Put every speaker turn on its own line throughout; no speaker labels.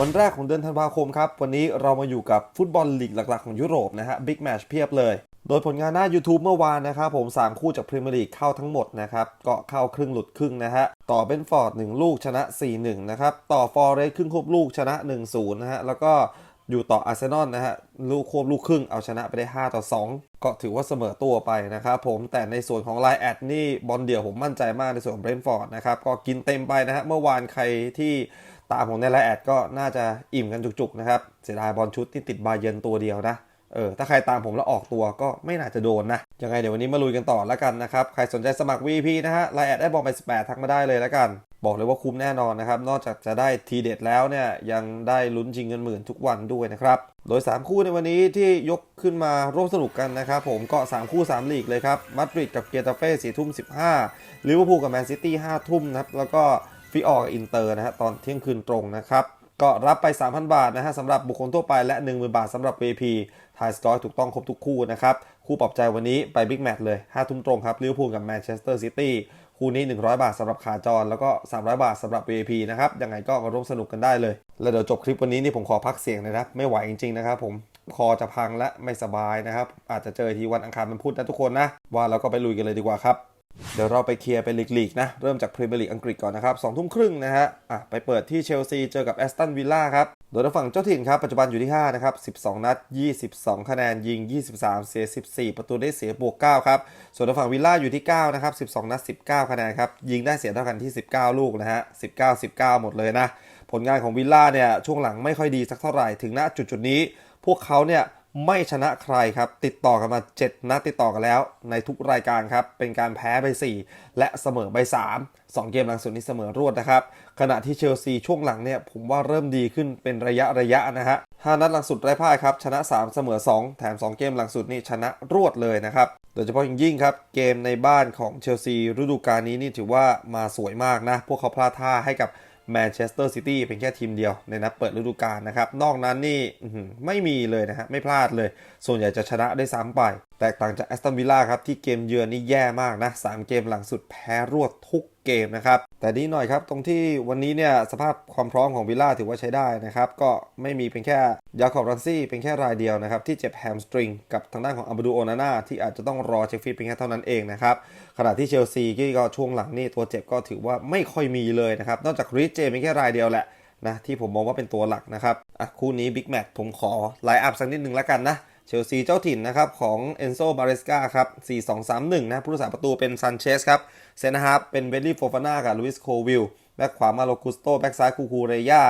วันแรกของเดือนธันวาคมครับ วันนี้เรามาอยู่กับฟุตบอลลีกหลักๆของยุโรปนะฮะบิ๊กแมชเพียบเลย โดยผลงานหน้า YouTube เมื่อวานนะครับผม 3 คู่จากพรีเมียร์ลีกเข้าทั้งหมดนะครับก็เข้าครึ่งหลุดครึ่งนะฮะต่อเบนฟอร์ด 1 ลูกชนะ 4-1 นะครับ ต่อฟอร์เรสครึ่งควบลูกชนะ 1-0 นะฮะแล้วก็อยู่ต่ออาร์เซนอลนะฮะลูกควบลูกครึ่งเอาชนะไปได้ 5 ต่อ 2 ก็ถือว่าเสมอตัวไปนะครับผมแต่ในส่วนของไลน์แอดนี่บอลเดี่ยวผมมั่นใจมากในส่วนของเบรนฟอร์ดนะครับก็กินเต็มไปนะฮะเมื่อวานใครที่ ตามผมในไลแอดก็น่าจะอิ่มกันจุกๆนะครับ เสียดายบอลชุดที่ติดบาเยนตัวเดียวนะเออถ้าใครตามผมแล้วออกตัวก็ไม่น่าจะโดนนะ ยังไงเดี๋ยววันนี้มาลุยกันต่อแล้วกันนะครับ ใครสนใจสมัคร VP นะฮะไลน์แอดได้บอลไป 18 ทักมาได้เลยแล้วกัน บอกเลยว่าคุ้มแน่นอนนะครับ นอกจากจะได้ทีเด็ดแล้วเนี่ยยังได้ลุ้นชิงเงินหมื่นทุกวันด้วยนะครับ โดย 3 คู่ในวันนี้ที่ยกขึ้นมาร่วมสนุกกันนะครับผมก็ 3 คู่ 3 ลีกเลยครับมาดริดกับเกตาเฟ่สี่ทุ่ม15ลิเวอร์พูลกับแมนซิตี้5ทุ่มนะครับแล้วก็ ฟิออร์กับอินเตอร์นะฮะตอนเที่ยงคืนตรงนะครับก็รับไป 3,000 บาทนะฮะสำหรับบุคคลทั่วไปและ 10,000 บาทสำหรับ VP ทายสกอร์ถูกต้องครบทุกคู่นะครับ คู่ปลอบใจวันนี้ไปบิ๊กแมตช์เลย 5 ทุ่มตรงครับลิเวอร์พูลกับแมนเชสเตอร์ซิตี้คู่นี้ 100 บาทสำหรับขาจร แล้วก็ 300 บาทสำหรับ VIP นะครับ ยังไงก็มาร่วมสนุกกันได้เลย แล้วเดี๋ยวจบคลิปวันนี้นี่ผมขอพักเสียงเลยนะไม่ไหวจริงๆนะครับผมคอจะพังและไม่สบายนะครับ อาจจะเจอทีวันอังคารมันพูดนะทุกคนนะว่าเราก็ไปลุยกันเลยดีกว่าครับ เดี๋ยวเราไปเคลียร์เป็นลีกๆนะ เริ่มจากพรีเมียร์ลีกอังกฤษก่อนนะครับสองทุ่มครึ่งนะฮะอะไปเปิดที่เชลซีเจอกับแอสตันวิลล่าครับ โดยทางฝั่งเจ้าถิ่นครับ ปัจจุบันอยู่ที่ 5 นะครับ 12 นัด 22 คะแนนยิง 23 เสีย 14 ประตูได้เสียบวก 9 ครับ ส่วนทางฝั่งวิลล่าอยู่ที่ 9 นะครับ 12 นัด 19 คะแนนครับ ยิงได้เสียเท่ากันที่ 19 ลูกนะฮะ 19 19 หมดเลยนะ ผลงานของวิลล่าเนี่ยช่วงหลังไม่ค่อยดีสักเท่าไหร่ถึงณจุดจุดๆนี้ พวกเขาเนี่ย ไม่ชนะใครครับ ติดต่อกันมา 7 นัดติดต่อกันแล้ว ในทุกรายการครับ เป็นการแพ้ไป 4 และเสมอไป 3 2 เกมหลังสุดนี้เสมอรวดนะครับ ขณะที่เชลซีช่วงหลังเนี่ย ผมว่าเริ่มดีขึ้นเป็นระยะระยะนะฮะ5นัดหลังสุดไร้พ่ายครับ ชนะ 3 เสมอ 2 แถม 2 เกมหลังสุดนี่ชนะรวดเลยนะครับ โดยเฉพาะอย่างยิ่งครับ เกมในบ้านของเชลซีฤดูกาลนี้นี่ถือว่ามาสวยมากนะ พวกเขาพลาดท่าให้กับ แมนเชสเตอร์ซิตี้เป็นแค่ทีมเดียวในนัดเปิดฤดูกาลนะครับ นอกนั้นนี่ไม่มีเลยนะฮะ ไม่พลาดเลย ส่วนใหญ่จะชนะได้ซ้ำไป แตกต่างจากแอสตันวิลล่าครับ ที่เกมเยือนนี่แย่มากนะ 3 เกมหลังสุดแพ้รวดทุก เกมนะครับ แต่ดีหน่อยครับตรงที่วันนี้เนี่ยสภาพความพร้อมของวิลล่าถือว่าใช้ได้นะครับ ก็ไม่มีเป็นแค่ยาคอบรันซี่เป็นแค่รายเดียวนะครับ ที่เจ็บแฮมสตริงกับทางด้านของอับดูโอนาน่าที่อาจจะต้องรอเช็คฟิตเพียงแค่เท่านั้นเองนะครับ ขณะที่เชลซีที่ก็ช่วงหลังนี่ตัวเจ็บก็ถือว่าไม่ค่อยมีเลยนะครับ นอกจากริชเจเป็นแค่รายเดียวแหละนะที่ผมมองว่าเป็นตัวหลักนะครับอะคู่นี้บิ๊กแมตช์ผมขอไลน์อัพสักนิดนึงแล้วกันนะ เชลซีเจ้าถิ่นนะครับของเอนโซบาเรสกาครับ 4-2-3-1 นะผู้รักษาประตูเป็นซันเชสครับ เซนฮาร์ฟเป็นเบลลี่โฟฟาน่ากับลุยส์โควิล แบ็คขวามาโลกุสโต แบ็คซ้ายคูคูเรย่า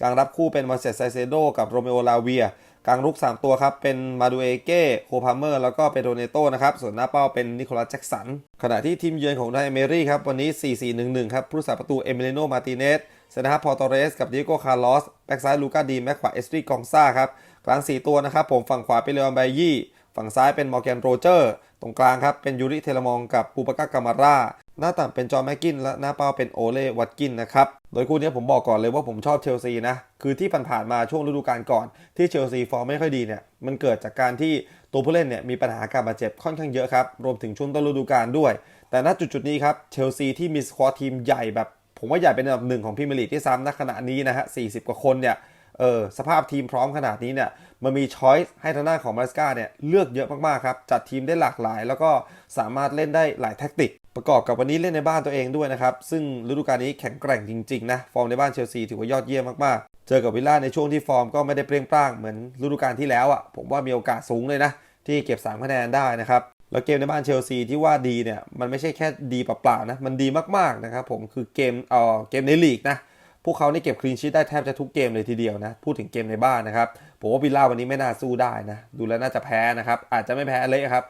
กลางรับคู่เป็นมาเซสไซเซโดกับโรเมโอลาเวีย กลางรุก 3 ตัวครับ เป็นมาดูเอเก้โคพาเมอร์ แล้วก็เปโดเนโตนะครับ ส่วนหน้าเป้าเป็นนิโคลัสแจ็กสัน ขณะที่ทีมเยือนของไดเมรี่ครับ วันนี้ 4-4-1-1 ครับผู้รักษาประตูเอมิเลโนมาติเนสเซนฮาพอร์ตเรส กับดิโก้คาร์ลอส แบ็กซ้ายลูกาดีแบ็กขวาเอสตรีกองซ่าครับ กลาง 4 ตัวนะครับผมฝั่งขวาเป็นเลออนไบยี่ ฝั่งซ้ายเป็นมอร์แกนโรเจอร์ ตรงกลางครับเป็นยูริเทเลมองกับปูปากากามาร่าหน้าต่ำเป็นจอห์นแม็กกินและหน้าเป้าเป็นโอเล่วัตกินนะครับ โดยคู่นี้ผมบอกก่อนเลยว่าผมชอบเชลซีนะ คือที่ผ่านๆมาช่วงฤดูกาลก่อน ที่เชลซีฟอร์มไม่ค่อยดีเนี่ย มันเกิดจากการที่ตัวผู้เล่นเนี่ยมีปัญหาการบาดเจ็บค่อนข้างเยอะครับ รวมถึงช่วงต้นฤดูกาลด้วย แต่ณจุดๆนี้ครับเชลซีที่มีสควอตทีมใหญ่แบบ ผมว่าใหญ่เป็นอันดับหนึ่งของพรีเมียร์ลีกที่ซ้ำณขณะนี้นะฮะ40 กว่าคนเนี่ย เออสภาพทีมพร้อมขนาดนี้เนี่ยมันมีช้อยส์ให้ทางด้านของมาสกาเนี่ยเลือกเยอะมากๆครับ จัดทีมได้หลากหลาย แล้วก็สามารถเล่นได้หลายแท็กติก ประกอบกับวันนี้เล่นในบ้านตัวเองด้วยนะครับ ซึ่งฤดูกาลนี้แข็งแกร่งจริงๆนะ ฟอร์มในบ้านเชลซีถือว่ายอดเยี่ยมมากๆ เจอกับวิลล่าในช่วงที่ฟอร์มก็ไม่ได้เปรี้ยงปร้างเหมือนฤดูกาลที่แล้วอะผมว่ามีโอกาสสูงเลยนะ ที่เก็บ3คะแนนได้นะครับแล้วเกมในบ้านเชลซีที่ว่าดีเนี่ยมันไม่ใช่แค่ดีเปล่าๆนะมันดีมากๆนะครับผมคือเกมเอ่อเกมในลีกนะ พวกเขานี่เก็บคลีนชีตได้แทบจะทุกเกมเลยทีเดียวนะ พูดถึงเกมในบ้านนะครับ ผมว่าวิลล่าวันนี้ไม่น่าสู้ได้นะ ดูแล้วน่าจะแพ้นะครับ อาจจะไม่แพ้เละครับ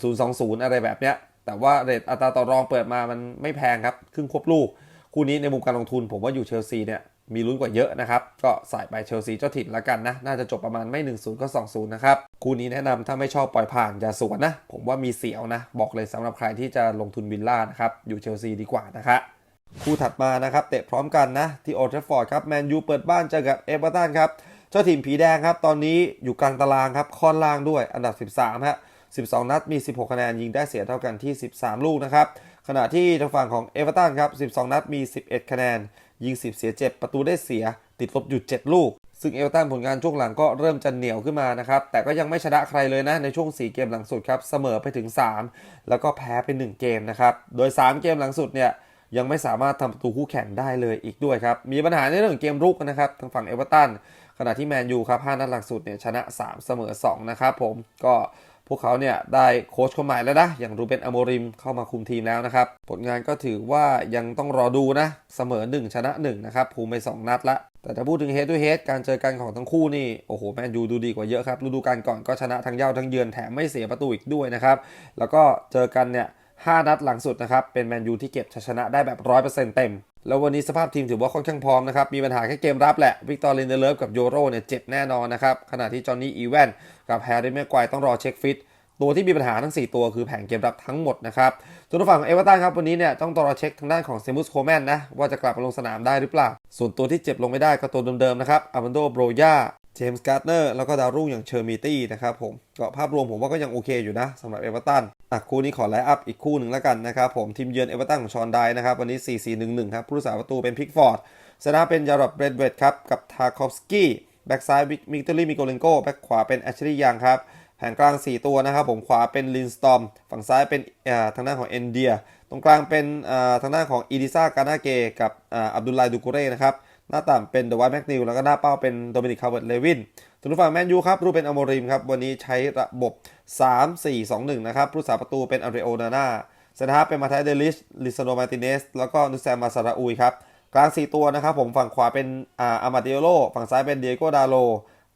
1-0-2-0 อะไรแบบเนี้ย แต่ว่าเรทอัตราต่อรองเปิดมามันไม่แพงครับครึ่งควบลูก คู่นี้ในมุมการลงทุน ผมว่าอยู่เชลซีเนี่ยมีลุ้นกว่าเยอะนะครับ ก็ใส่ไปเชลซีเจ้าถิ่นละกันนะ น่าจะจบประมาณไม่ 1-0 ก็ 2-0 นะครับ คู่นี้แนะนำถ้าไม่ชอบปล่อยผ่านอย่าสวนนะ ผมว่ามีเสียวนะ บอกเลยสำหรับใครที่จะลงทุนวิลล่านะครับ อยู่เชลซีดีกว่านะครับ คู่ถัดมานะครับเตะพร้อมกันนะที่โอลด์แทรฟฟอร์ดครับแมนยูเปิดบ้านเจอกับเอเวอร์ตันครับเจ้าทีมผีแดงครับ ตอนนี้อยู่กลางตารางครับค่อนล่างด้วยอันดับ 13ฮะ12 นัดมี 16 คะแนนยิงได้เสียเท่ากันที่ 13 ลูกนะครับขณะที่ทางฝั่งของเอเวอร์ตันครับ 12 นัดมี 11 คะแนน ยิง 10 เสีย 7 ประตูได้เสีย ติดลบอยู่ 7 ลูก ซึ่งเอเวอร์ตันผลงานช่วงหลังก็เริ่มจะเหนียวขึ้นมานะครับ แต่ก็ยังไม่ชนะใครเลยนะ ในช่วง 4 เกมหลังสุดครับ เสมอไปถึง 3 แล้วก็แพ้ไป 1 เกมนะครับ โดย 3 เกมหลังสุดเนี่ย ยังไม่สามารถทำประตูคู่แข่งได้เลยอีกด้วยครับ มีปัญหาในเรื่องเกมรุกนะครับทางฝั่งเอเวอร์ตันขณะที่แมนยูครับ5นัดหลังสุดเนี่ยชนะ 3 เสมอ 2 นะครับผมก็พวกเขาเนี่ยได้โค้ชคนใหม่แล้วนะ อย่างรูเบนอโมริมเข้ามาคุมทีมแล้วนะครับ ผลงานก็ถือว่ายังต้องรอดูนะ เสมอ 1 ชนะ 1 นะครับภูมิไป 2 นัดละ แต่ถ้าพูดถึงเฮด to เฮดการเจอกันของทั้งคู่นี่ โอ้โห แมนยูดูดีกว่าเยอะครับฤดูกาลก่อนก็ชนะทั้งเย้าทั้งเยือนแถมไม่เสียประตูอีกด้วยนะครับ แล้วก็เจอกันเนี่ย 5 นัดหลังสุดนะครับ เป็นแมนยูที่เก็บชัยชนะได้แบบ 100%เต็ม แล้ววันนี้สภาพทีมถือว่าค่อนข้างพร้อมนะครับ มีปัญหาแค่เกมรับแหละ วิกตอร์ลินเดเลฟกับโยโรเนี่ยเจ็บแน่นอนนะครับ ขณะที่จอห์นนี่อีแวนกับแฮร์รี่แม็กควายต้องรอเช็คฟิต ตัวที่มีปัญหาทั้ง 4 ตัวคือแผงเกมรับทั้งหมดนะครับส่วนฝั่งของเอเวอร์ตันครับวันนี้เนี่ยต้องรอเช็คทางด้านของเซมุสโคแมนนะว่าจะกลับมาลงสนามได้หรือเปล่า ส่วนตัวที่เจ็บลงไม่ได้ก็ตัวเดิมๆนะครับอามันโดโบรยา เจมส์การ์เนอร์แล้วก็ดาวรุ่งอย่างเชอร์มีตี้นะครับผมก็ภาพรวมผมว่าก็ยังโอเคอยู่นะสำหรับเอเวอร์ตันอะคู่นี้ขอไลฟ์อัพอีกคู่หนึ่งแล้วกันนะครับผมทีมเยือนเอเวอร์ตันของชอนไดนะครับวันนี้ 4-4-1-1 ครับผู้รักษาประตูเป็นพิกฟอร์ดชนะเป็นยารอบเบรดเวดครับกับทาคอฟสกี้แบ็กซ้ายมิกเตอรี่มิโกเลนโกแบ็กขวาเป็นแอชลีย์ยังครับแผงกลาง 4 ตัวนะครับผมขวาเป็นลินสตอมฝั่งซ้ายเป็นทางด้านของเอนเดีย ตรงกลางเป็นทางด้านของอีดิซ่ากานาเกกับอับดุลไลดูกุเร่นะครับ หน้าต่ำเป็นเดวท์แม็กนิวแล้วก็หน้าเป้าเป็นโดมินิกคาร์เวิร์ตเลวินส่วนฝั่งแมนยูครับรูเป็นอโมริมครับวันนี้ใช้ระบบ 3-4-2-1 นะครับผู้สาประตูเป็นอาริโอนาน่าเซนทาเป็นมาไทเดลิชลิซาโนมาติเนสแล้วก็นุแซมมาซาราอุยครับกลาง 4 ตัวนะครับผมฝั่งขวาเป็นอามาดิโอโลฝั่งซ้ายเป็นเดียโกดาโล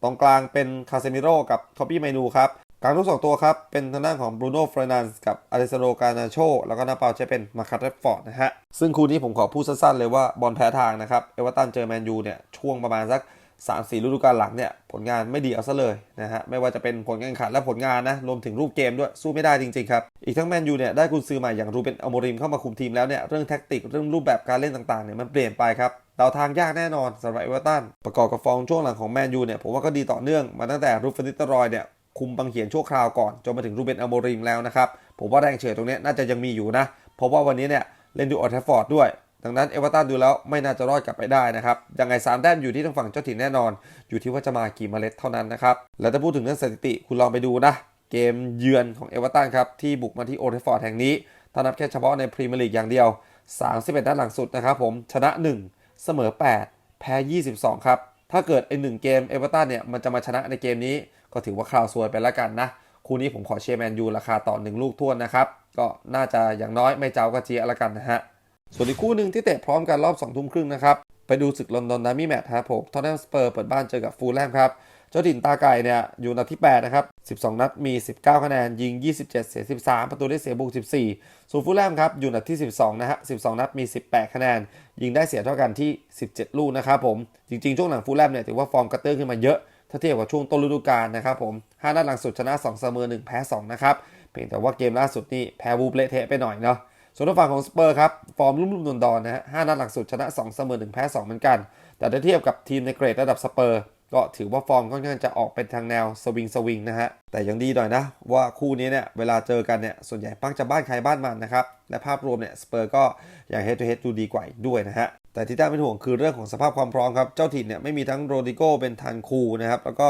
ตรงกลางเป็นคาเซมิโร่กับทอปปี้ไมนูครับ กลางทุกสองตัวครับ เป็นทางด้านของบรูโน่เฟรนันส์กับอเลสโรกานาโชแล้วก็หน้าเปาจะเป็นมาคัตเรฟฟอร์ดนะฮะ ซึ่งคู่นี้ผมขอพูดสั้นๆเลยว่าบอลแพ้ทางนะครับ เอเวอร์ตันเจอแมนยูเนี่ย ช่วงประมาณสัก 3-4ฤดูกาลหลังเนี่ย ผลงานไม่ดีเอาซะเลยนะฮะ ไม่ว่าจะเป็นผลการแข่งขันและผลงานนะ รวมถึงรูปเกมด้วยสู้ไม่ได้จริงๆครับ อีกทั้งแมนยูเนี่ยได้กุนซือใหม่อย่างรูเบนอโมริมเข้ามาคุมทีมแล้วเนี่ยเรื่องแท็กติกเรื่องรูปแบบการเล่นต่างๆเนี่ยมันเปลี่ยนไปครับเดาทางยากแน่นอนสำหรับเอเวอร์ตันประกอบกับฟองช่วงหลังของแมนยูเนี่ยผมว่าก็ดีต่อเนื่องมาตั้งแต่รูฟนิตรอยเนี่ย คุมบังเหียนชั่วคราวก่อนจนมาถึงรูเบนอโมริมแล้วนะครับผมว่าแรงเฉื่อยตรงนี้น่าจะยังมีอยู่นะ เพราะว่าวันนี้เนี่ยเล่นดูออลแทฟฟอร์ดด้วย ดังนั้นเอเวอร์ตันดูแล้วไม่น่าจะรอดกลับไปได้นะครับ ยังไง3แต้มอยู่ที่ทางฝั่งเจ้าถิ่นแน่นอน อยู่ที่ว่าจะมากี่เมล็ดเท่านั้นนะครับ แล้วถ้าพูดถึงเรื่องสถิติคุณลองไปดูนะ เกมเยือนของเอเวอร์ตันครับที่บุกมาที่โอลแทฟฟอร์ดแห่งนี้ถ้านับแค่เฉพาะในพรีเมียร์ลีกอย่างเดียว 31นัดหลังสุดนะครับผมชนะ 1 เสมอ 8 แพ้ 22 ครับถ้าเกิดไอ้หนึ่งเกมเอเวอร์ตันเนี่ยมันจะมาชนะในเกมนี้ ก็ถือว่าคราวซวยไปแล้วกันนะ คู่นี้ผมขอเชียร์แมนยูราคาต่อ 1 ลูกท้วนนะครับ ก็น่าจะอย่างน้อยไม่เจ้าก็เจียละกันนะฮะ ส่วนอีกคู่หนึ่งที่เตะพร้อมกันรอบ2ทุ่มครึ่งนะครับ ไปดูศึกลอนดอนดาร์มี่แมตช์ครับผมทอตแนมสเปอร์เปิดบ้านเจอกับฟูลแลมครับเจ้าถิ่นตาไก่เนี่ยอยู่นัดที่8นะครับ 12 นัดมี 19 คะแนน ยิง 27 เสีย 13 ประตูได้เสียบุก14 ส่วนฟูลแลมครับอยู่นัดที่12 นะฮะ 12 นัดมี 18 คะแนน ยิงได้เสียเท่ากันที่ 17 ลูกนะครับผม จริงๆ ช่วงหลังฟูลแลมเนี่ยถือว่าฟอร์มกระเตื้องขึ้นมาเยอะ ถ้าเทียบกับช่วงต้นฤดูกาลนะครับผม5นัดหลังสุดชนะ2เสมอ1แพ้2นะครับเพียงแต่ว่าเกมล่าสุดนี่แพ้วูบเละเทะไปหน่อยเนาะส่วนทางฝั่งของสเปอร์ครับฟอร์มรุ่มๆดอนๆนะฮะ5นัดหลังสุดชนะ2เสมอ1แพ้2เหมือนกัน แต่ถ้าเทียบกับทีมในเกรดระดับสเปอร์ก็ถือว่าฟอร์มค่อนข้างจะออกเป็นทางแนวสวิงสวิงนะฮะ แต่ยังดีหน่อยนะ ว่าคู่นี้เนี่ย เวลาเจอกันเนี่ย ส่วนใหญ่ปักจะบ้านใครบ้านมันนะครับ และภาพรวมเนี่ย สเปอร์ก็อย่างเฮด to เฮดดูดีกว่าด้วยนะฮะ แต่ที่น่าเป็นห่วงคือเรื่องของสภาพความพร้อมครับ เจ้าถิ่นเนี่ยไม่มีทั้งโรดิโกเป็นทันคูนะครับ แล้วก็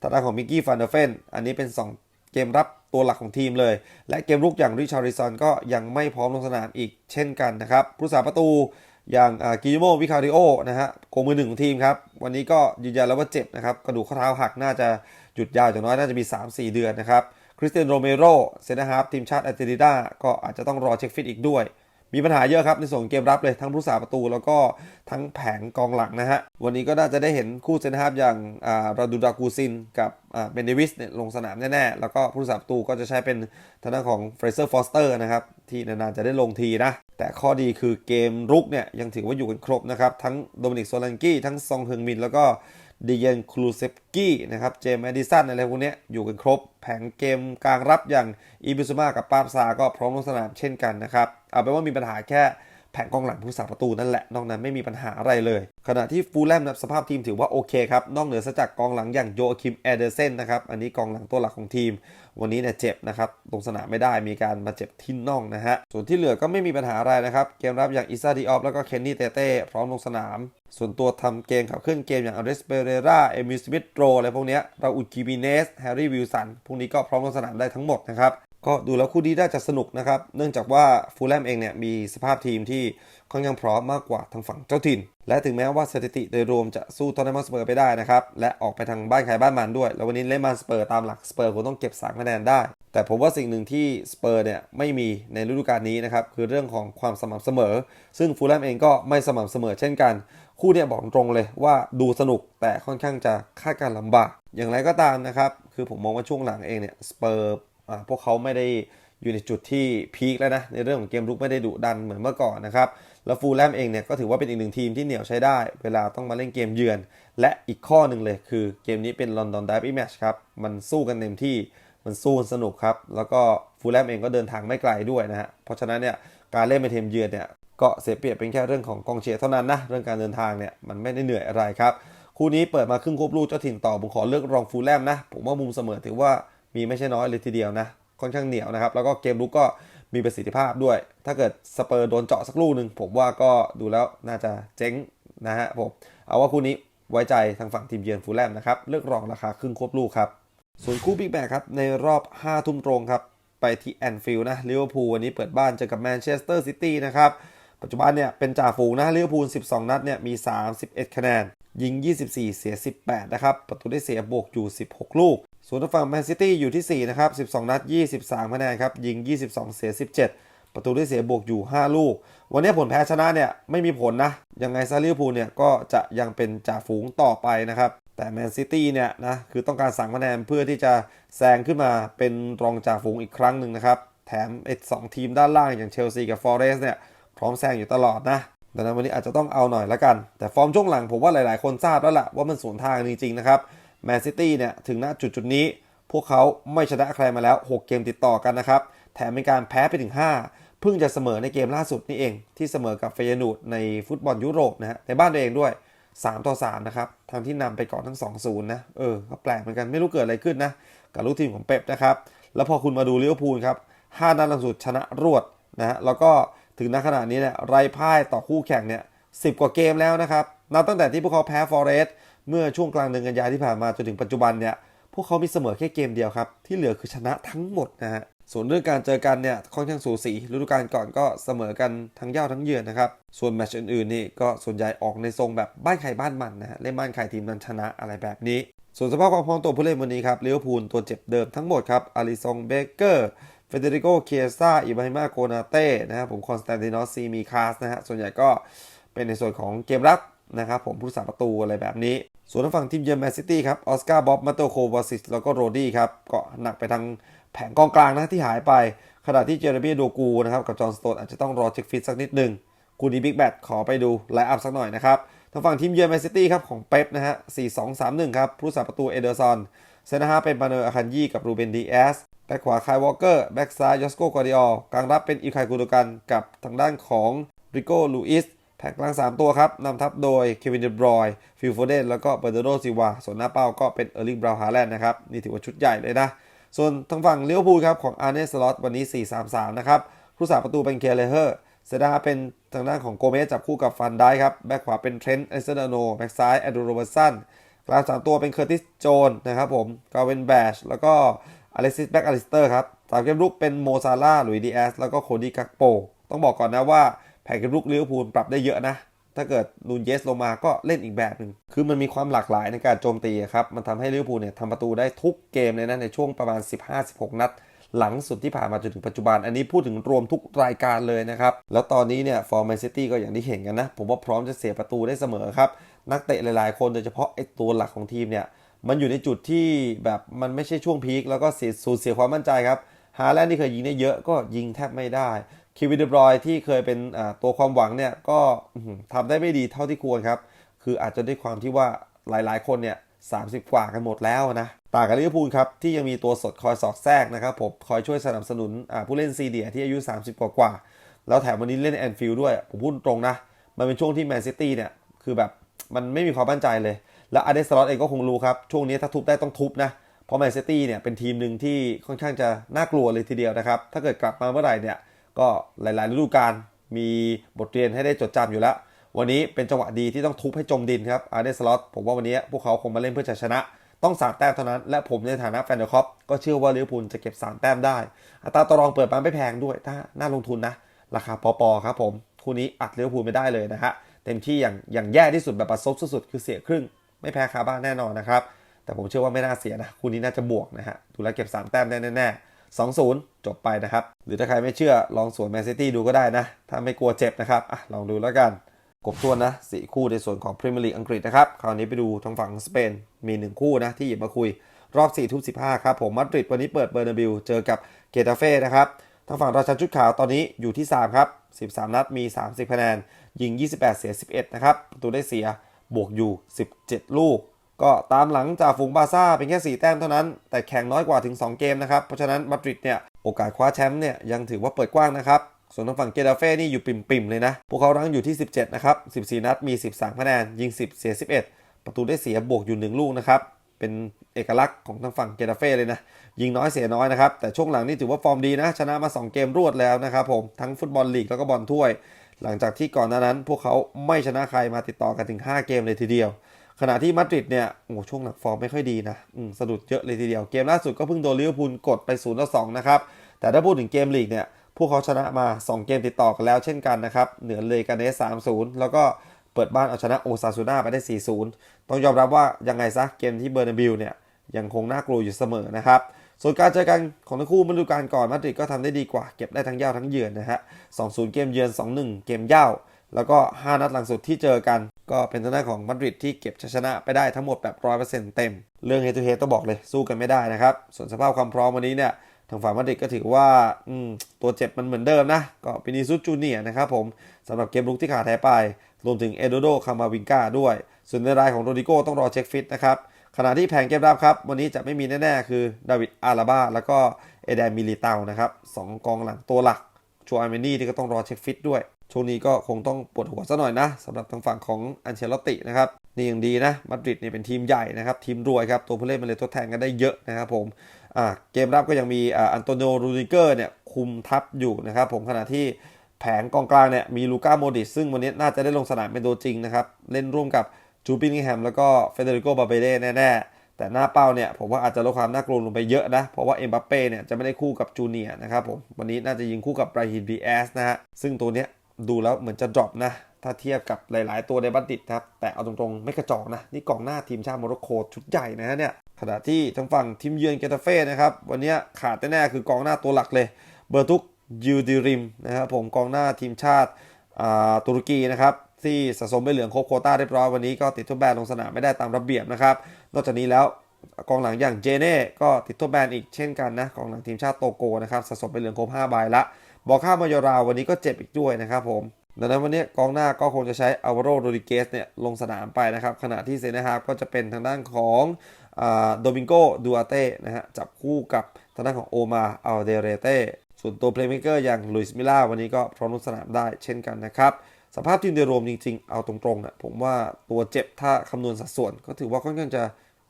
ทางด้านของมิกกี้ฟันเดอร์เฟน อันนี้เป็น 2 เกมรับตัวหลักของทีมเลย และเกมรุกอย่างริชาริซอนก็ยังไม่พร้อมลงสนามอีกเช่นกันนะครับ ผู้สาประตูอย่างกิโมวิคาริโอนะฮะโกมือหนึ่งของทีมครับ วันนี้ก็ยืนยันแล้วว่าเจ็บนะครับ กระดูกข้อเท้าหักน่าจะหยุดยาวอย่างน้อยน่าจะมี 3-4 เดือนนะครับคริสเตียนโรเมโรเซนต์ฮาร์ฟทีมชาติอาร์เจนตินาก็อาจจะต้องรอเช็คฟิตอีกด้วย มีปัญหาเยอะครับในส่วนเกมรับเลยทั้งผู้สาประตูแล้วก็ทั้งแผงกองหลังนะฮะ วันนี้ก็น่าจะได้เห็นคู่เซนต์ฮาฟอย่างราดูดากูซินกับเบนเดวิสเนี่ยลงสนามแน่ๆ แล้วก็ผู้สาประตูก็จะใช้เป็นทางด้านของเฟรเซอร์ฟอสเตอร์นะครับ ที่นานๆจะได้ลงทีนะ แต่ข้อดีคือเกมรุกเนี่ยยังถือว่าอยู่กันครบนะครับ ทั้งโดมินิกโซลันกี้ทั้งซองเฮงมินแล้วก็ดีเยนคลูเซฟกี้นะครับ เจมส์แอดิสันอะไรพวกนี้อยู่กันครบ แผงเกมกลางรับอย่างอีบิซูมากับปาบซาก็พร้อมลงสนามเช่นกันนะครับ เอาเป็นว่ามีปัญหาแค่แผงกองหลังผู้สาประตูนั่นแหละ นอกนั้นไม่มีปัญหาอะไรเลย ขณะที่ฟูลแลมนะสภาพทีมถือว่าโอเคครับ นอกเหนือจากกองหลังอย่างโยคิมแอเดอร์เซนนะครับ อันนี้กองหลังตัวหลักของทีม วันนี้เนี่ยเจ็บนะครับลงสนามไม่ได้มีการมาเจ็บที่น่องนะฮะ ส่วนที่เหลือก็ไม่มีปัญหาอะไรนะครับ เกมรับอย่างอิซาดิออฟแล้วก็เคนนี่เตเต้พร้อมลงสนาม ส่วนตัวทำเกมขับเคลื่อนเกมอย่างอเดสเปเรราเอมิสมิธโรอะไรพวกเนี้ยเราอุจิบิเนสแฮร์รี่วิลสันพวกนี้ก็พร้อมลงสนามได้ทั้งหมดนะครับ ก็ดูแล้วคู่นี้น่าจะสนุกนะครับ เนื่องจากว่าฟูลแลมเองเนี่ยมีสภาพทีมที่ค่อนข้างพร้อมมากกว่าทางฝั่งเจ้าถิ่น และถึงแม้ว่าสถิติโดยรวมจะสู้ตอนนมัสเปอร์ไปได้นะครับ และออกไปทางบ้านใครบ้านมันด้วย แล้ววันนี้เล่นมาสเปอร์ตามหลักสเปอร์คงต้องเก็บ3คะแนนได้ แต่ผมว่าสิ่งหนึ่งที่สเปอร์เนี่ยไม่มีในฤดูกาลนี้นะครับคือเรื่องของความสม่ำเสมอ ซึ่งฟูลแลมเองก็ไม่สม่ำเสมอเช่นกัน คู่เนี่ยบอกตรงเลยว่าดูสนุกแต่ค่อนข้างจะคาดการลำบาก อย่างไรก็ตามนะครับคือผมมองว่าช่วงหลังเองเนี่ยสเปอร์ พวกเขาไม่ได้อยู่ในจุดที่พีคแล้วนะ ในเรื่องของเกมรุกไม่ได้ดุดันเหมือนเมื่อก่อนนะครับ แล้วฟูลแลมเองเนี่ยก็ถือว่าเป็นอีกหนึ่งทีมที่เหนียวใช้ได้ เวลาต้องมาเล่นเกมเยือน และอีกข้อหนึ่งเลยคือเกมนี้เป็นลอนดอนด r บี้แมชครับ มันสู้กันเต็มที่ มันสู้สนุกครับ แล้วก็ฟูลแลมเองก็เดินทางไม่ไกลด้วยนะฮะ เพราะฉะนั้นเนี่ยการเล่นเป็นทีมเยือนเนี่ยก็เสียเปรียบเป็นแค่เรื่องของกองเชียร์เท่านั้นนะ เรื่องการเดินทางเนี่ยมันไม่ได้เหนื่อยอะไรครับ คู่นี้เปิดมาครึ่งควบลูกเจ้าถิ่นต่อผมขอเลือกรองฟูลแลมนะ ผมว่ามุมเสมอถือว่า มีไม่ใช่น้อยเลยทีเดียวนะ ค่อนข้างเหนียวนะครับ แล้วก็เกมลุกก็มีประสิทธิภาพด้วย ถ้าเกิดสเปอร์โดนเจาะสักลูกหนึ่งผมว่าก็ดูแล้วน่าจะเจ๊งนะฮะผม เอาว่าคู่นี้ไว้ใจทางฝั่งทีมเยือนฟูลแลมนะครับ เลือกรองราคาครึ่งควบลูกครับ ส่วนคู่บิ๊กแบกครับ ในรอบ 5 ทุ่มตรงครับ ไปที่แอนฟิลด์นะลิเวอร์พูลวันนี้เปิดบ้านเจอกับแมนเชสเตอร์ซิตี้นะครับ ปัจจุบันเนี่ยเป็นจ่าฝูงนะลิเวอร์พูล 12 นัดเนี่ยมี 31 คะแนน ยิง 24 เสีย 18 นะครับ ประตูได้เสียบวกอยู่ 16 ลูก ส่วนทางฝั่งแมนซิตี้อยู่ที่ 4 นะครับ 12 นัด 23คะแนนครับ ยิง 22 เสีย 17 ประตูได้เสียบวกอยู่ 5 ลูก วันนี้ผลแพ้ชนะเนี่ยไม่มีผลนะ ยังไงซาลิเวอร์พูลเนี่ยก็จะยังเป็นจ่าฝูงต่อไปนะครับ แต่แมนซิตี้เนี่ยนะคือต้องการ3คะแนนเพื่อที่จะแซงขึ้นมาเป็นรองจ่าฝูงอีกครั้งหนึ่งนะครับ แถมไอ้สองทีมด้านล่างอย่างเชลซีกับฟอเรสเนี่ยพร้อมแซงอยู่ตลอดนะดังนั้นวันนี้อาจจะต้องเอาหน่อยละกัน แต่ฟอร์มช่วงหลังผมว่าหลาย ๆ คนทราบแล้วล่ะว่ามันสวนทางจริงๆนะครับ แมนซิตี้เนี่ยถึงณจุดจุดนี้ พวกเขาไม่ชนะใครมาแล้ว 6 เกมติดต่อกันนะครับ แถมเป็นการแพ้ไปถึง 5 เพิ่งจะเสมอในเกมล่าสุดนี่เอง ที่เสมอกับเฟยนูดในฟุตบอลยุโรปนะฮะในบ้านตัวเองด้วย 3 ต่อ 3 นะครับทางที่นำไปก่อนทั้ง 2-0 นะ เออก็แปลกเหมือนกันไม่รู้เกิดอะไรขึ้นนะ กับลูกทีมของเป๊ปนะครับ แล้วพอคุณมาดูลิเวอร์พูลครับ5นัดหลังสุดชนะรวดนะฮะแล้วก็ถึงณขณะนี้เนี่ยไร้พ่ายต่อคู่แข่งเนี่ยสิกว่าเกมแล้วนะครับนับตั้งแต่ที่พวกเขาแพ้ฟอเรสต์ เมื่อช่วงกลางเดือนกันยายนที่ผ่านมาจนถึงปัจจุบันเนี่ยพวกเขามีเสมอแค่เกมเดียวครับ ที่เหลือคือชนะทั้งหมดนะฮะส่วนเรื่องการเจอกันเนี่ยค่อนข้างสูสีฤดูกาลก่อนก็เสมอกันทั้งเย้าทั้งเยือนนะครับส่วนแมตช์อื่นๆนี่ก็ส่วนใหญ่ออกในทรงแบบบ้านใครบ้านมันนะฮะเล่นบ้านใครทีมนั้นชนะอะไรแบบนี้ ส่วนสภาพความพร้อมตัวผู้เล่นวันนี้ครับเลวพูลตัวเจ็บเดิมทั้งหมดครับอาริซองเบเกอร์เฟเดริโกเคียซ่าอิบาฮิมาโกนาเต้นะครับผมคอนสแตนตินอสซีมีคาสนะฮะส่วนใหญ่ก็เป็นในส่วนของเกมรับนะครับผมผู้สาประตูอะไรแบบนี้ ส่วนทางฝั่งทีมเยือนแมนซิตี้ครับออสการ์บ๊อบมาโตโควาซิสแล้วก็โรดี้ครับก็หนักไปทางแผงกองกลางนะที่หายไป ขณะที่เจอร์เบียโดกูนะครับกับจอห์นสโตนอาจจะต้องรอเช็คฟิตสักนิดหนึ่งคูนี้บิ๊กแบทขอไปดูไลน์อัพสักหน่อยนะครับทางฝั่งทีมเยือนแมนซิตี้ครับของเป๊ปนะฮะ4-2-3-1 ครับผู้สาประตูเอเดอร์ซอนเซนนะฮะเป็นบาเนอร์อาคันยี่กับรูเบนดีเอสแบ็คขวาคายวอลเกอร์แบ็คซ้ายยอสโกกอดิออลกลางรับเป็นอีคายกูโดกันกับทางด้านของริโกลูอิส แผงกลาง 3 ตัวครับนำทัพโดยเควินเดบรอยฟิลโฟเดนแล้วก็เบอร์เดโรซิวาส่วนหน้าเป้าก็เป็นเออร์ลิงบราวน์ฮาแลนด์นะครับ นี่ถือว่าชุดใหญ่เลยนะ ส่วนทางฝั่งเลิเวพูลครับ ของอาร์เนสลอตวันนี้ 4-3-3 นะครับผู้สาประตูเป็นเคเลเฮอร์เซดาเป็นทางด้านของโกเมสจับคู่กับฟันได้ครับ แบ็คขวาเป็นเทรนต์เอสเซนโนแบ็คซ้ายแอดูโรเบอร์สันกลางสามตัวเป็นเคอร์ติสโจนนะครับผมกาเวนแบชแล้วก็อเล็กซิสแบ็กอลิสเตอร์ครับสามเกมรุกเป็นโมซาร่าหลุยดีแอสแล้วก็โคดี้กักโป ต้องบอกก่อนนะว่า แผงเกมรุกเลิเวพูลปรับได้เยอะนะ ถ้าเกิดนูนเยสลงมาก็เล่นอีกแบบหนึ่ง คือมันมีความหลากหลายในการโจมตีครับ มันทำให้ลิเวอร์พูลเนี่ยทำประตูได้ทุกเกมเลยนะในช่วงประมาณ 15-16 นัด หลังสุดที่ผ่านมาจนถึงปัจจุบัน อันนี้พูดถึงรวมทุกรายการเลยนะครับ แล้วตอนนี้เนี่ยฟอร์แมนซิตี้ก็อย่างที่เห็นกันนะ ผมว่าพร้อมจะเสียประตูได้เสมอครับ นักเตะหลาย ๆ คนโดยเฉพาะไอ้ตัวหลักของทีมเนี่ย มันอยู่ในจุดที่แบบมันไม่ใช่ช่วงพีคแล้วก็เสียสูญเสียความมั่นใจครับ ฮาแลนด์ที่เคยยิงได้เยอะก็ยิงแทบไม่ได้ คิวินเดบรอยที่เคยเป็นตัวความหวังเนี่ยก็ทำได้ไม่ดีเท่าที่ควรครับ คืออาจจะด้วยความที่ว่าหลายๆ คนเนี่ย30กว่ากันหมดแล้วนะต่างกับลิเวอร์พูลครับที่ยังมีตัวสดคอยสอดแทรกนะครับผมคอยช่วยสนับสนุนผู้เล่นซีเดียที่อายุ 30 กว่ากว่าแล้วแถมวันนี้เล่นแอนฟิลด์ด้วย ผมพูดตรงนะ มันเป็นช่วงที่แมนซิตี้เนี่ยคือแบบมันไม่มีความมั่นใจเลย แล้วอาร์เดสลอตเองก็คงรู้ครับ ช่วงนี้ถ้าทุบได้ต้องทุบนะ เพราะแมนซิตี้เนี่ยเป็นทีมหนึ่งที่ค่อนข้างจะน่ากลัวเลยทีเดียวนะครับ ถ้าเกิดกลับมาเมื่อไหร่เนี่ย ก็หลายๆฤดูกาลมีบทเรียนให้ได้จดจำอยู่แล้ว วันนี้เป็นจังหวะดีที่ต้องทุบให้จมดินครับอาร์เดสลอตผมว่าวันนี้พวกเขาคงมาเล่นเพื่อจะชนะ ต้องสามแต้มเท่านั้น และผมในฐานะแฟนเดอร์คอปก็เชื่อว่าลิเวอร์พูลจะเก็บสามแต้มได้ อัตราต่อรองเปิดมาไม่แพงด้วยถ้าน่าลงทุนนะ ราคาปอๆครับผมคู่นี้อัดลิเวอร์พูลไม่ได้เลยนะฮะเต็มที่อย่างอย่างแย่ที่สุดแบบประสบสุดๆคือเสียครึ่ง ไม่แพ้คาบ้านแน่นอนนะครับแต่ผมเชื่อว่าไม่น่าเสียนะคู่นี้น่าจะบวกนะฮะดูแลเก็บ3แต้มได้แน่ๆ 2-0 จบไปนะครับ หรือถ้าใครไม่เชื่อลองสวนแมนซิตี้ดูก็ได้นะ ถ้าไม่กลัวเจ็บนะครับอะลองดูแล้วกันกบทวนนะสี่คู่ในส่วนของพรีเมียร์ลีกอังกฤษนะครับ คราวนี้ไปดูทางฝั่งสเปนมี 1 คู่นะที่หยิบมาคุยรอบ4ทุ่ม15ครับผมมาดริดวันนี้เปิดเบอร์นาบิลเจอกับเกตาเฟ่นะครับทางฝั่งราชันชุดขาวตอนนี้อยู่ที่ 3 ครับ 13 นัดมี 30คะแนนยิง 28 เสีย 11 นะครับประตูได้เสียบวกอยู่ 17 ลูก ก็ตามหลังจากฝูงบาซ่าเป็นแค่ 4 แต้มเท่านั้น แต่แข่งน้อยกว่าถึง 2 เกมนะครับ เพราะฉะนั้นมาดริดเนี่ย โอกาสคว้าแชมป์เนี่ย ยังถือว่าเปิดกว้างนะครับ ส่วนทางฝั่งเกตาเฟ่นี่อยู่ปิ่มๆเลยนะ พวกเขารั้งอยู่ที่ 17 นะครับ 14 นัดมี 13 คะแนน ยิง 10 เสีย 11 ประตูได้เสียบวกอยู่ 1 ลูกนะครับ เป็นเอกลักษณ์ของทางฝั่งเกตาเฟ่เลยนะ ยิงน้อยเสียน้อยนะครับ แต่ช่วงหลังนี่ถือว่าฟอร์มดีนะ ชนะมา 2 เกมรวดแล้วนะครับผม ทั้งฟุตบอลลีกแล้วก็บอลถ้วย หลังจากที่ก่อนหน้านั้น พวกเขาไม่ชนะใครมาติดต่อกันถึง 5 เกมเลยทีเดียว ขณะที่มาดริดเนี่ยโอ้โหช่วงหลังฟอร์มไม่ค่อยดีนะสะดุดเยอะเลยทีเดียวเกมล่าสุดก็เพิ่งโดนลิเวอร์พูลกดไป0ต่อ2นะครับแต่ถ้าพูดถึงเกมลีกเนี่ยพวกเขาชนะมา 2 เกมติดต่อกันแล้วเช่นกันนะครับเหนือเลกาเนส3-0 แล้วก็เปิดบ้านเอาชนะโอซาซูน่าไปได้ 4-0 ต้องยอมรับว่ายังไงซะเกมที่เบอร์นาบิลเนี่ยยังคงน่ากลัวอยู่เสมอนะครับส่วนการเจอกันของทั้งคู่ฤดูกาลก่อนมาดริดก็ทำได้ดีกว่าเก็บได้ทั้งเย่าทั้งเยือนนะฮะ 2-0 เกมเยือน 2-1 เกมเย่าแล้วก็ 5 นัดหลังสุดที่เจอกัน ก็เป็นทางด้านของมาดริดที่เก็บชัยชนะไปได้ทั้งหมดแบบ100%เต็ม เรื่องเฮตูเฮต้องบอกเลยสู้กันไม่ได้นะครับ ส่วนสภาพความพร้อมวันนี้เนี่ยทางฝั่งมาดริดก็ถือว่าตัวเจ็บมันเหมือนเดิมนะ ก็เปินิซุจูเนียนะครับผมสำหรับเกมลุกที่ขาดหายไป รวมถึงเอโดโดคามาวิงกาด้วย ส่วนในรายของโรดิโก้ต้องรอเช็คฟิตนะครับขณะที่แผงเกมรับครับ วันนี้จะไม่มีแน่ ๆ คือดาวิดอาราบาแล้วก็เอเดนมิลิเตานะครับสองกองหลังตัวหลักชัวอาร์เมนี่ที่ก็ต้องรอเช็คฟิตด้วย ช่วงนี้ก็คงต้องปวดหัวซะหน่อยนะสำหรับทางฝั่งของอันเชลตินะครับนี่ยังดีนะมาดริดเนี่ยเป็นทีมใหญ่นะครับ ทีมรวยครับ ตัวผู้เล่นมันเลยทดแทนกันได้เยอะนะครับผมเกมรับก็ยังมีอันโตนิโอรูดิเกอร์เนี่ยคุมทัพอยู่นะครับผมขณะที่แผงกองกลางเนี่ยมีลูก้าโมดิสซึ่งวันนี้น่าจะได้ลงสนามเป็นตัวจริงนะครับ เล่นร่วมกับจูปินิแฮมแล้วก็เฟเดริโกบาเบเล่แน่ๆ แต่หน้าเป้าเนี่ยผมว่าอาจจะลดความน่ากลัวลงไปเยอะนะ เพราะว่าเอ็มบัปเป้เนี่ยจะไม่ได้คู่กับจูเนียนะครับผมวันนี้น่าจะยิงคู่กับไบรฮินบีแอสนะฮะซึ่งตัวเนี้ย ดูแล้วเหมือนจะดรอปนะ ถ้าเทียบกับหลาย ๆ ตัวในบัตติดครับ แต่เอาตรงๆ ไม่กระจอกนะ นี่กองหน้าทีมชาติโมร็อกโกชุดใหญ่นะฮะเนี่ย ขณะที่ทางฝั่งทีมเยือนเกตาเฟ่นะครับ วันนี้ขาดแน่ๆคือกองหน้าตัวหลักเลย เบอร์ทุกยูดิริมนะครับผมกองหน้าทีมชาติตุรกีนะครับที่สะสมไปเหลืองครบโคต้าเรียบร้อยวันนี้ก็ติดทดแบนลงสนามไม่ได้ตามระเบียบนะครับ นอกจากนี้แล้วกองหลังอย่างเจเน่ก็ติดทดแบนอีกเช่นกันนะกองหลังทีมชาติโตโกนะครับสะสมไปเหลืองครบ5ใบละ บอกข้ามายราวันนี้ก็เจ็บอีกด้วยนะครับผมดังนั้นวันนี้กองหน้าก็คงจะใช้อ l วาโรโรดิเกสเนี่ยลงสนามไปนะครับ ขณะที่เซนฮาร์ก็จะเป็นทางด้านของโดมิงโกดูอาเต้นะฮะจับคู่กับทางด้านของโอมาอัลเดเรเต้ส่วนตัวเพลย์เมเกอร์อย่างลุยส์มิล่าวันนี้ก็พร้อมลงสนามได้เช่นกันนะครับ สภาพทีมโดยรวมจริงๆ เอาตรงๆนะผมว่าตัวเจ็บถ้าคำนวณสัดส่วนก็ถือว่าค่อนข้างจะ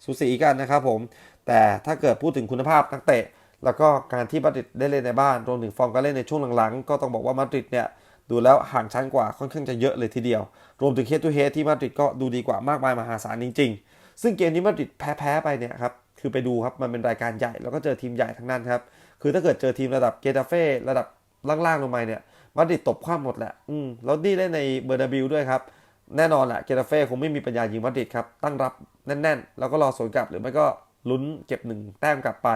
สูสีกันนะครับผม แต่ถ้าเกิดพูดถึงคุณภาพนักเตะ แล้วก็การที่มาดริดได้เล่นในบ้านรวมถึงฟอร์มการเล่นในช่วงหลังๆ ก็ต้องบอกว่ามาดริดเนี่ยดูแล้วห่างชั้นกว่าค่อนข้างจะเยอะเลยทีเดียว รวมถึงเฮดทูเฮดที่มาดริดก็ดูดีกว่ามากมายมหาศาลจริง ๆ ซึ่งเกมนี้มาดริดแพ้ๆไปเนี่ยครับคือไปดูครับมันเป็นรายการใหญ่แล้วก็เจอทีมใหญ่ทั้งนั้นครับคือถ้าเกิดเจอทีมระดับเกตาเฟ่ระดับล่างๆลงมาเนี่ยมาดริดตบคว่ำหมดแหละอืมแล้วนี่เล่นในเบอร์นาบิลด้วยครับแน่นอนแหละเกตาเฟ่คงไม่มีปัญญายิงมาดริดครับตั้งรับแน่น ๆ แล้วก็รอสวนกลับหรือไม่ก็ลุ้นเก็บหนึ่งแต้มกลับไป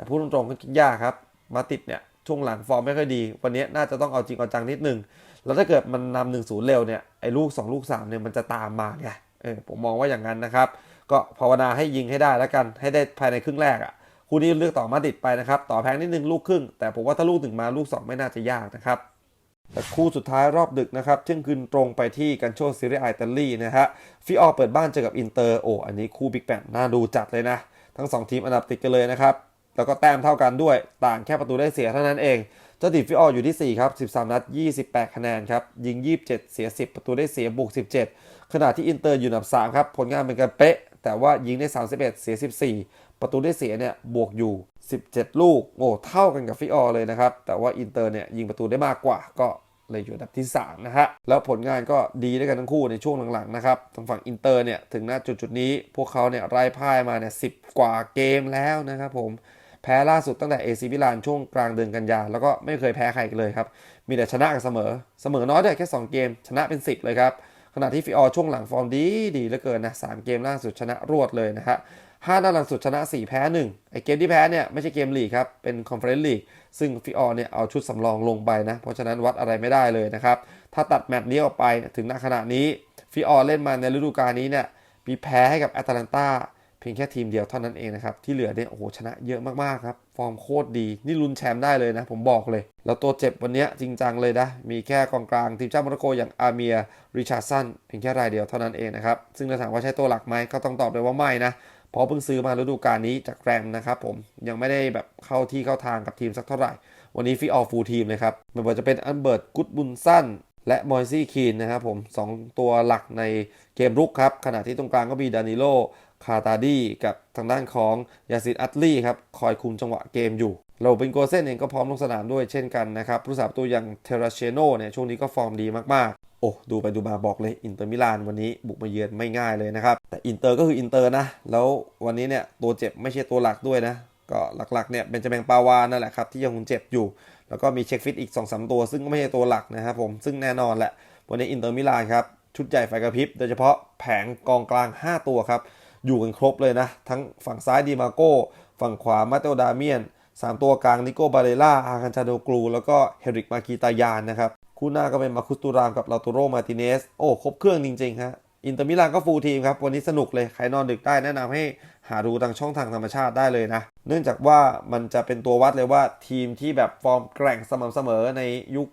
แต่พูดตรงๆก็ยากครับ มาติดเนี่ยช่วงหลังฟอร์มไม่ค่อยดี วันนี้น่าจะต้องเอาจริงเอาจังนิดนึง แล้วถ้าเกิดมันนำหนึ่งศูนย์เร็วเนี่ยไอ้ลูก 2 ลูก3เนี่ยมันจะตามมาไงเออผมมองว่าอย่างนั้นนะครับ ก็ภาวนาให้ยิงให้ได้แล้วกันให้ได้ภายในครึ่งแรกอะ่ะคู่นี้เลือกต่อมาติดไปนะครับ ต่อแพงนิดนึงลูกครึ่ง แต่ผมว่าถ้าลูกหนึ่งมาลูก 2 ไม่น่าจะยากนะครับแต่คู่สุดท้ายรอบดึกนะครับ เที่ยงคืนตรงไปที่กันโชซีเรียอิตาลีนะฮะฟิออเปิดบ้านเจอกับอินเตอร์โอ้อันนี้คู่บิ๊กแมตน่าดูจัดเลยนะ ทั้ง 2 ทีมอันดับติดกันเลยนะครับ แล้วก็แต้มเท่ากันด้วย ต่างแค่ประตูได้เสียเท่านั้นเอง เจ้าถิ่นฟิออร์อยู่ที่ 4 ครับ 13 นัด 28 คะแนนครับ ยิง 27 เสีย 10 ประตูได้เสียบวก 17 ขณะที่อินเตอร์อยู่อันดับ 3 ครับ ผลงานเป็นกันเป๊ะ แต่ว่ายิงได้ 31 เสีย 14 ประตูได้เสียเนี่ยบวกอยู่ 17 ลูก โอ้เท่ากันกับฟิออร์เลยนะครับ แต่ว่าอินเตอร์เนี่ยยิงประตูได้มากกว่า ก็เลยอยู่อันดับที่ 3 นะฮะ แล้วผลงานก็ดีด้วยกันทั้งคู่ในช่วงหลังๆนะครับ ทางฝั่งอินเตอร์เนี่ยถึงณจุดจุดนี้ พวกเขาเนี่ยไล่พ่ายมาเนี่ยสิกว่าเกมแล้วนะครับผม แพ้ล่าสุดตั้งแต่เอซีมิลานช่วงกลางเดือนกันยา แล้วก็ไม่เคยแพ้ใครเลยครับ มีแต่ชนะกับเสมอ เสมอน้อยด้วยแค่ 2 เกม ชนะเป็น 10 เลยครับ ขณะที่ฟิออร์ช่วงหลังฟอร์มดีดีเหลือเกินนะสามเกมล่าสุดชนะรวดเลยนะฮะห้านัดหลังสุดชนะ 4 แพ้ 1 ไอเกมที่แพ้เนี่ยไม่ใช่เกมลีกครับ เป็นคอนเฟอเรนซ์ลีก ซึ่งฟิออร์เนี่ยเอาชุดสำรองลงไปนะ เพราะฉะนั้นวัดอะไรไม่ได้เลยนะครับ ถ้าตัดแมตช์นี้ออกไปถึงณขณะนี้ฟิออร์เล่นมาในฤดูกาลนี้เนี่ยมีแพ้ให้กับแอตแลนตา เพียงแค่ทีมเดียวเท่านั้นเองนะครับ ที่เหลือเนี่ยโอ้โหชนะเยอะมากๆครับ ฟอร์มโคตรดี นี่ลุ้นแชมป์ได้เลยนะ ผมบอกเลย แล้วตัวเจ็บวันนี้จริงจังเลยนะ มีแค่กองกลางทีมชาติโมร็อกโกอย่างอาเมียริชาร์ดสันเพียงแค่รายเดียวเท่านั้นเองนะครับ ซึ่งถ้าถามว่าใช่ตัวหลักไหมก็ต้องตอบเลยว่าไม่นะเพราะเพิ่งซื้อมาฤดูกาลนี้จากแกรมนะครับผมยังไม่ได้แบบเข้าที่เข้าทางกับทีมสักเท่าไหร่ วันนี้ฟิออฟูลทีมเลยครับไม่ว่าจะเป็นอันเบิร์ตกุดบุนสันและมอยซี่คีนนะครับผมสองตัวหลักในเกมรุกครับ ขณะที่ตรงกลางก็มีดานิโล คาตาดีกับทางด้านของยาซินอัตลีครับคอยคุมจังหวะเกมอยู่โรเบนโกเซนเองก็พร้อมลงสนามด้วยเช่นกันนะครับผู้สาประตูอย่างเทราเชโนเนี่ยช่วงนี้ก็ฟอร์มดีมากๆ โอ้ดูไปดูมาบอกเลยอินเตอร์มิลานวันนี้บุกมาเยือนไม่ง่ายเลยนะครับ แต่อินเตอร์ก็คืออินเตอร์นะ แล้ววันนี้เนี่ยตัวเจ็บไม่ใช่ตัวหลักด้วยนะ ก็หลักๆเนี่ยเป็นจาแมงปาวานั่นแหละครับที่ยังคงเจ็บอยู่ แล้วก็มีเช็คฟิตอีก2อสตัว ซึ่งก็ไม่ใช่ตัวหลักนะครับผมซึ่งแน่นอนแหละวันนี้อินเตอร์มิลานครับชุดใหญ่ไฟกระพริบโดยเฉพาะแผงกองกลาง 5 ตัวครับ อยู่กันครบเลยนะ ทั้งฝั่งซ้ายดีมาโก้ ฝั่งขวามาเตโอดาเมียน 3 ตัวกลางนิโก้บาเลล่าอาคันชาโดกรูแล้วก็เฮริกมากีตายานนะครับ คู่หน้าก็เป็นมาคุสตูรามกับลาโตโรมาติเนส โอ้ ครบเครื่องจริงๆฮะอินเตอร์มิลานก็ฟูลทีมครับ วันนี้สนุกเลย ใครนอนดึกได้แนะนำให้หาดูทางช่องทางธรรมชาติได้เลยนะ เนื่องจากว่ามันจะเป็นตัววัดเลยว่าทีมที่แบบฟอร์มแกร่งสม่ำเสมอในยุค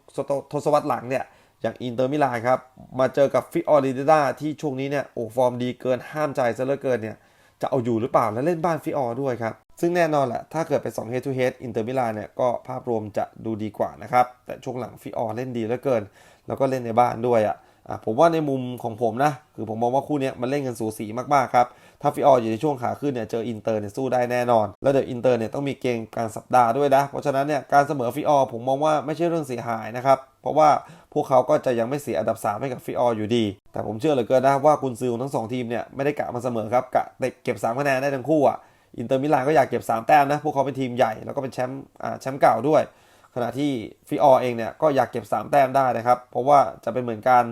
ทศวรรษหลังเนี่ย อย่างอินเตอร์มิลานครับมาเจอกับฟิออริเดาที่ช่วงนี้เนี่ยโอ้ฟอร์มดีเกินห้ามใจซะเหลือเกินเนี่ยจะเอาอยู่หรือเปล่าและเล่นบ้านฟิออด้วยครับ ซึ่งแน่นอนแหละถ้าเกิดเป็น2 head to head อินเตอร์มิลานเนี่ยก็ภาพรวมจะดูดีกว่านะครับ แต่ช่วงหลังฟิออเล่นดีเหลือเกิน แล้วก็เล่นในบ้านด้วยอะอะผมว่าในมุมของผมนะ คือผมมองว่าคู่นี้มันเล่นกันสูสีมากๆครับ ถ้าฟิอออยู่ในช่วงขาขึ้นเนี่ยเจออินเตอร์เนี่ยสู้ได้แน่นอน แล้วเดี๋ยวอินเตอร์เนี่ยต้องมีเกมกลารสัปดาห์ด้วยนะ เพราะฉะนั้นเนี่ยการเสมอฟิออผมมองว่าไม่ใช่เรื่องเสียหายนะครับ เพราะว่าพวกเขาก็จะยังไม่เสียอันดับ 3 ให้กับฟิอออยู่ดี แต่ผมเชื่อเหลือเกินนะว่ากุนซือของทั้งสองทีมเนี่ยไม่ได้กะมาเสมอครับกะเก็บ3คะแนนได้ทั้งคู่อะอินเตอร์มิลานก็อยากเก็บ 3 แต้มนะ พวกเขาเป็นทีมใหญ่แล้วก็เป็นแชมป์อ่าแชมป์เก่าด้วย ขณะที่ฟิออเองเนี่ยก็อยากเก็บ 3 แต้มได้นะครับ เพราะว่าจะเป็นเหมือนการ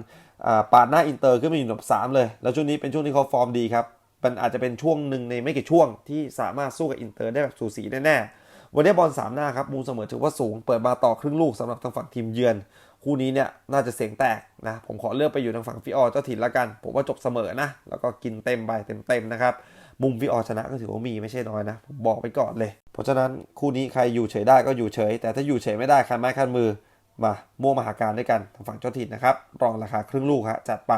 ปาดหน้าอินเตอร์ขึ้นมาอยู่อันดับ 3 เลย แล้วช่วงนี้เป็นช่วงที่เขาฟอร์มดีครับ มันอาจจะเป็นช่วงหนึ่งในไม่กี่ช่วงที่สามารถสู้กับอินเตอร์ได้แบบสูสีแน่ๆวันนี้บอลสามหน้าครับมุมเสมอถือว่าสูงเปิดมาต่อครึ่งลูกสำหรับทางฝั่งทีมเยือน คู่นี้เนี่ยน่าจะเสียงแตกนะผมขอเลือกไปอยู่ทางฝั่งฟิออเจ้าถิ่นละกัน ผมว่าจบเสมอนะแล้วก็กินเต็มไปเต็มๆนะครับมุมฟิออชนะก็ถือว่ามีไม่ใช่น้อยนะผมบอกไปก่อนเลย เพราะฉะนั้นคู่นี้ใครอยู่เฉยได้ก็อยู่เฉย แต่ถ้าอยู่เฉยไม่ได้คันไม้คันมือมาม่วมหาการด้วยกันทางฝั่งเจ้าถิ่นนะครับรองราคาครึ่งลูกฮะจัดไป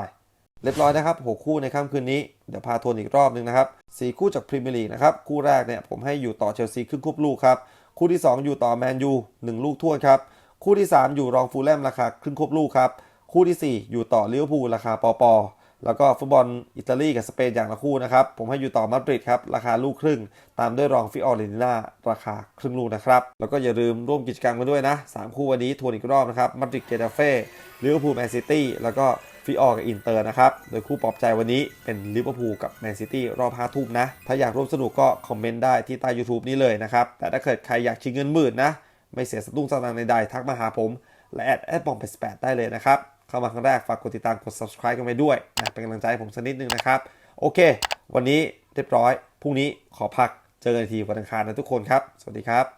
เรียบร้อยนะครับหกคู่ในค่ำคืนนี้ เดี๋ยวพาทวนอีกรอบนึงนะครับสี่คู่จากพรีเมียร์ลีกนะครับ คู่แรกเนี่ยผมให้อยู่ต่อเชลซีครึ่งควบลูกครับ คู่ที่ 2 อยู่ต่อแมนยูหนึ่งลูกท้วนครับ คู่ที่ 3 อยู่รองฟูลแลมราคาครึ่งควบลูกครับ คู่ที่ 4 อยู่ต่อลิเวอร์พูลราคาปอปอแล้วก็ฟุตบอลอิตาลีกับสเปนอย่างละคู่นะครับ ผมให้อยู่ต่อมาดริดครับ ราคาลูกครึ่ง ตามด้วยรองฟิออเรนติน่าราคาครึ่งลูกนะครับ แล้วก็อย่าลืมร่วมกิจกรรมกันด้วยนะ 3 คู่วันนี้ทวนอีกรอบนะครับมาดริดเกตาเฟ่ลิเวอร์พูลแมนซิตี้แล้วก็ ฟิออกับอินเตอร์นะครับ โดยคู่ปลอบใจวันนี้เป็นลิเวอร์พูลกับแมนซิตี้รอบ5ทุ่มนะ ถ้าอยากร่วมสนุกก็คอมเมนต์ได้ที่ใต้ YouTube นี้เลยนะครับ แต่ถ้าเกิดใครอยากชิงเงินหมื่นนะ ไม่เสียสตุ้งสตางค์ใดๆทักมาหาผม และแอดแอดบอมไปสแปดได้เลยนะครับ เข้ามาครั้งแรกฝากกดติดตามกด subscribe กันไปด้วยนะเป็นกำลังใจให้ผมสักนิดนึงนะครับ โอเค วันนี้เรียบร้อยพรุ่งนี้ขอพักเจอกันอีกทีวันอังคารนะทุกคนครับ สวัสดีครับ